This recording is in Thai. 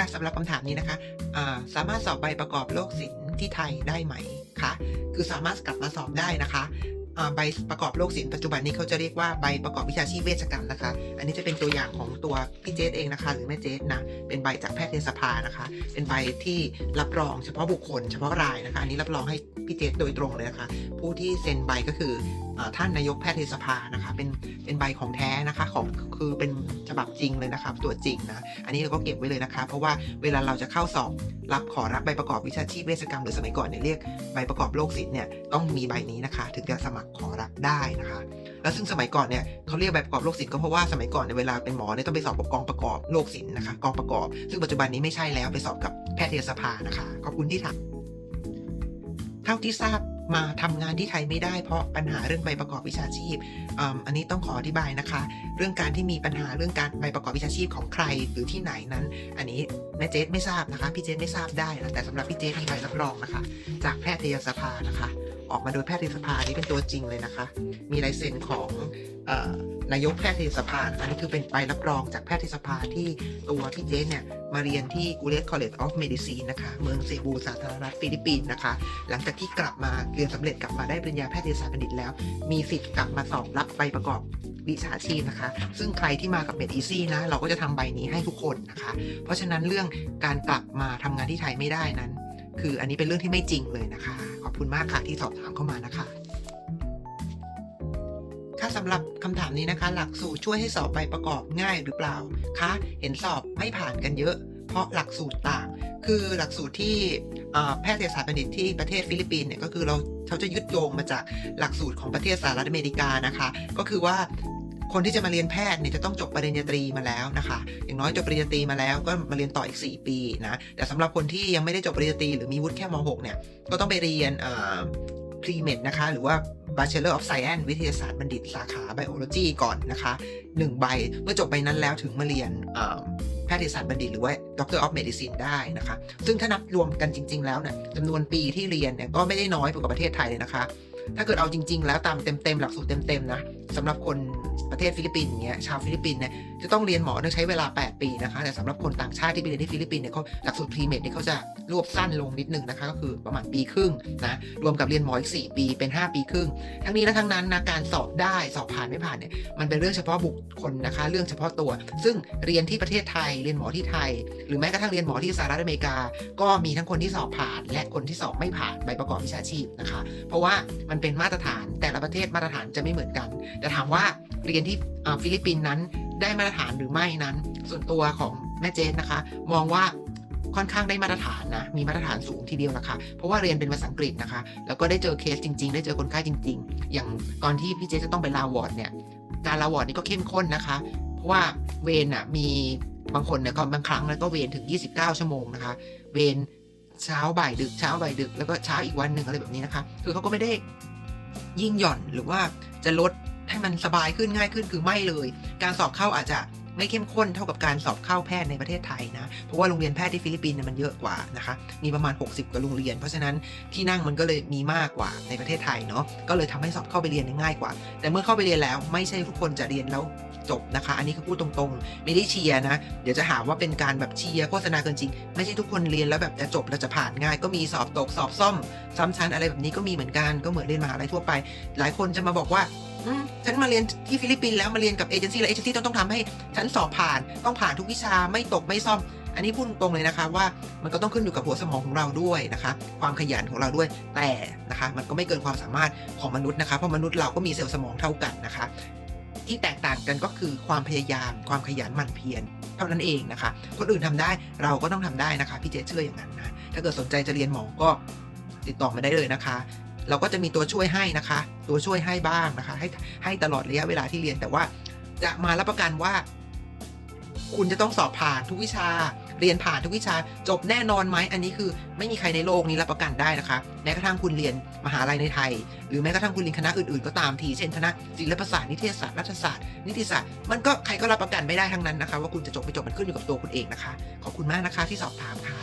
ค่ะสำหรับคำถามนี้นะคะอ่าสามารถสอบใบประกอบโรคศิลป์ที่ไทยได้ไหมคะคือสามารถกลับมาสอบได้นะคะใบประกอบโรคศิลป์ปัจจุบันนี้เขาจะเรียกว่าใบประกอบวิชาชีพเวชกรรมนะคะ อันนี้จะเป็นตัวอย่างของตัวพี่เจสเองนะคะ หรือแม่เจสนะ เป็นใบจากแพทยสภานะคะ เป็นใบที่รับรองเฉพาะบุคคล เฉพาะรายนะคะ อันนี้รับรองให้พี่เจสโดยตรงเลยนะคะ ผู้ที่เซ็นใบก็คืออท่านนายกแพทยสภานะคะ เป็นเป็นใบของแท้นะคะของคือเป็นฉ บับจริงเลยนะคะตัวจริงนะ อันนี้เราก็เก็บไว้เลยนะคะ เพราะว่าเวลาเราจะเข้าสอบรับขอรับใบประกอบวิชาชีพเวชกรรมหรือสมัยก่อนเนี่ยเรียกใบประกอบโรคศิลป์เนี่ยต้องมีใบนี้นะคะ ถึงจะสมัครขอรับได้นะคะ แล้วซึ่งสมัยก่อนเนี่ยเขาเรียกใบประกอบโรคศิลป์ก็เพราะว่าสมัยก่อนเนี่ยเวลาเป็นหมอเนี่ยต้องไปสอบกับกองประกอบโรคศิลป์นะคะกองประกอบ ซึ่งปัจจุบันนี้ไม่ใช่แล้วไปสอบกับแพทยสภานะคะขอบคุณที่ถามเท่าที่ทราบ มาทำงานที่ไทยไม่ได้เพราะปัญหาเรื่องใบประกอบวิชาชีพอันนี้ต้องขออธิบายนะคะ เรื่องการที่มีปัญหาเรื่องการใบประกอบวิชาชีพของใครหรือที่ไหนนั้น อันนี้แม่เจสไม่ทราบนะคะพี่เจสไม่ทราบได้นะแต่สำหรับพี่เจสมีใบรับรองนะคะ จากแพทยสภานะคะ ออกมาโดยแพทยสภานี่เป็นตัวจริงเลยนะคะ มีลายเซ็นของอนายกแพทยสภาอันนี้คือเป็นใบรับรองจากแพทยสภาที่ตัวพี่เจสเนี่ยมาเรียนที่ g u l e t College of Medicine นะคะ เมืองเซบูสาธารณรัฐฟิลิปปินส์นะคะ หลังจากที่กลับมาเรียนสำเร็จกลับมาได้ปริญญาแพทยศาสตร์บัณฑิตแล้ว มีสิทธิ์กลับมาสอบรับใบประกอบวิชาชีพนะคะ ซึ่งใครที่มากับ Med Easy นะ เราก็จะทำใบนี้ให้ทุกคนนะคะ เพราะฉะนั้นเรื่องการกลับมาทำงานที่ไทยไม่ได้นั้น คืออันนี้เป็นเรื่องที่ไม่จริงเลยนะคะ คุณมากค่ะที่สอบถามเข้ามานะคะ ค่ะสำหรับคำถามนี้นะคะ หลักสูตรช่วยให้สอบใบประกอบง่ายหรือเปล่าคะเห็นสอบไม่ผ่านกันเยอะ เพราะหลักสูตรต่าง คือหลักสูตรที่แพทยศาสตร์บัณฑิตที่ประเทศฟิลิปปินส์เนี่ยก็คือเราเขาจะยึดโยงมาจากหลักสูตรของประเทศสหรัฐอเมริกานะคะ ก็คือว่า คนที่จะมาเรียนแพทย์เนี่ยจะต้องจบปริญญาตรีมาแล้วนะคะ อย่างน้อยจบปริญญาตรีมาแล้วก็มาเรียนต่ออีก 4 ปีนะแต่สำหรับคนที่ยังไม่ได้จบปริญญาตรีหรือมีวุฒิแค่ม .6 เนี่ยก็ต้องไปเรียนเอ่อ pre-med นะคะ หรือว่า Bachelor of Science วิทยาศาสตร์บัณฑิตสาขา Biology ก่อนนะคะ1ใบเมื่อจบใบนั้นแล้วถึงมาเรียนเอ่อแพทยศาสตร์บัณฑิตหรือว่า Doctor of Medicine ได้นะคะ ซึ่งถ้านับรวมกันจริง ๆ แล้วเนี่ยจำนวนปีที่เรียนเนี่ยก็ไม่ได้น้อยกว่าประเทศไทยเลยนะคะ ถ้าเกิดเอาจริง ๆ แล้วตามเต็มๆหลักสูตรเต็มๆนะ สำหรับคนประเทศฟิลิปปินส์อย่างเงี้ยชาวฟิลิปปินส์เนี่ยจะต้องเรียนหมอต้องใช้เวลา 8 ปีนะคะ แต่สำหรับคนต่างชาติที่ไปเรียนที่ฟิลิปปินส์เนี่ยเขาหลักสูตรพรีเมดเนี่ยเขาจะรวบสั้นลงนิดนึงนะคะ ก็คือประมาณปีครึ่งนะรวมกับเรียนหมออีก 4 ปีเป็น 5 ปีครึ่ง ทั้งนี้และทั้งนั้นนะการสอบได้สอบผ่านไม่ผ่านเนี่ยมันเป็นเรื่องเฉพาะบุคคลนะคะ เรื่องเฉพาะตัว ซึ่งเรียนที่ประเทศไทยเรียนหมอที่ไทย หรือแม้กระทั่งเรียนหมอที่สหรัฐอเมริกา ก็มีทั้งคนที่สอบผ่าน และคนที่สอบไม่ผ่านใบประกอบวิชาชีพนะคะ เพราะว่ามันเป็นมาตรฐานแต่ละประเทศมาตรฐานจะไม่เหมือนกันแต่ถามว่าเรียนที่ฟิลิปปินส์นั้นได้มาตรฐานหรือไม่นั้น ส่วนตัวของแม่เจนนะคะ มองว่าค่อนข้างได้มาตรฐานนะ มีมาตรฐานสูงทีเดียวนะคะ เพราะว่าเรียนเป็นภาษาอังกฤษนะคะ แล้วก็ได้เจอเคสจริง ๆ ได้เจอคนไข้จริง ๆ อย่างตอนที่พี่เจจะต้องไปลาวอร์ดเนี่ย การลาวอร์ดนี่ก็เข้มข้นนะคะ เพราะว่าเวรน่ะมีบางคนเนี่ยก็บางครั้งแล้วก็เวรถึง 29 ชั่วโมงนะคะ เวรเช้าบ่ายดึกเช้าบ่ายดึก แล้วก็เช้าอีกวันหนึ่งอะไรแบบนี้นะคะ คือเขาก็ไม่ได้ยิ่งหย่อนหรือว่าจะลด ให้มันสบายขึ้นง่ายขึ้นคือไม่เลย การสอบเข้าอาจจะไม่เข้มข้นเท่ากับการสอบเข้าแพทย์ในประเทศไทยนะ เพราะว่าโรงเรียนแพทย์ที่ฟิลิปปินส์มันเยอะกว่านะคะ มีประมาณ 60 กว่าโรงเรียน เพราะฉะนั้นที่นั่งมันก็เลยมีมากกว่าในประเทศไทยเนาะ ก็เลยทำให้สอบเข้าไปเรียนง่ายกว่า แต่เมื่อเข้าไปเรียนแล้วไม่ใช่ทุกคนจะเรียนแล้วจบนะคะ อันนี้คือพูดตรงๆ ไม่ได้เชียร์นะ เดี๋ยวจะหาว่าเป็นการแบบเชียร์โฆษณาเกินจริง ไม่ใช่ทุกคนเรียนแล้วแบบจะจบแล้วจะผ่านง่าย ก็มีสอบตกสอบซ่อม ซ้ำชั้นอะไรแบบนี้ก็มีเหมือนกัน ก็เหมือนเรียนมหาลัยทั่วไป หลายคนจะมาบอกว่า ฉันมาเรียนที่ฟิลิปปินส์แล้วมาเรียนกับเอเจนซี่แล้วเอเจนซี่ต้องต้องทำให้ฉันสอบผ่านต้องผ่านทุกวิชาไม่ตกไม่ซ่อม อันนี้พูดตรงเลยนะคะว่ามันก็ต้องขึ้นอยู่กับหัวสมองของเราด้วยนะคะ ความขยันของเราด้วยแต่นะคะ มันก็ไม่เกินความสามารถของมนุษย์นะคะ เพราะมนุษย์เราก็มีเซลล์สมองเท่ากันนะคะ ที่แตกต่างกันก็คือความพยายาม ความขยันหมั่นเพียรเท่านั้นเองนะคะ คนอื่นทำได้เราก็ต้องทำได้นะคะ พี่เจเชื่ออย่างนั้นนะถ้าเกิดสนใจจะเรียนหมอก็ติดต่อมาได้เลยนะคะ เราก็จะมีตัวช่วยให้นะคะ ตัวช่วยให้บ้างนะคะ ให้ให้ตลอดระยะเวลาที่เรียนแต่ว่าจะมารับประกันว่า คุณจะต้องสอบผ่านทุกวิชา เรียนผ่านทุกวิชา จบแน่นอนไหมอันนี้คือ ไม่มีใครในโลกนี้รับประกันได้นะคะแม้กระทั่งคุณเรียนมหาลัยในไทย หรือแม้กระทั่งคุณเรียนคณะอื่นๆ ก็ตามทีเช่นคณะศิลปศาสตร์นิเทศศาสตร์รัฐศาสตร์นิติศาสตร์มันก็ใครก็รับประกันไม่ได้ทั้งนั้นนะคะ ว่าคุณจะจบไม่จบมันขึ้นอยู่กับตัวคุณเองนะคะ ขอบคุณมากนะคะที่สอบถามค่ะ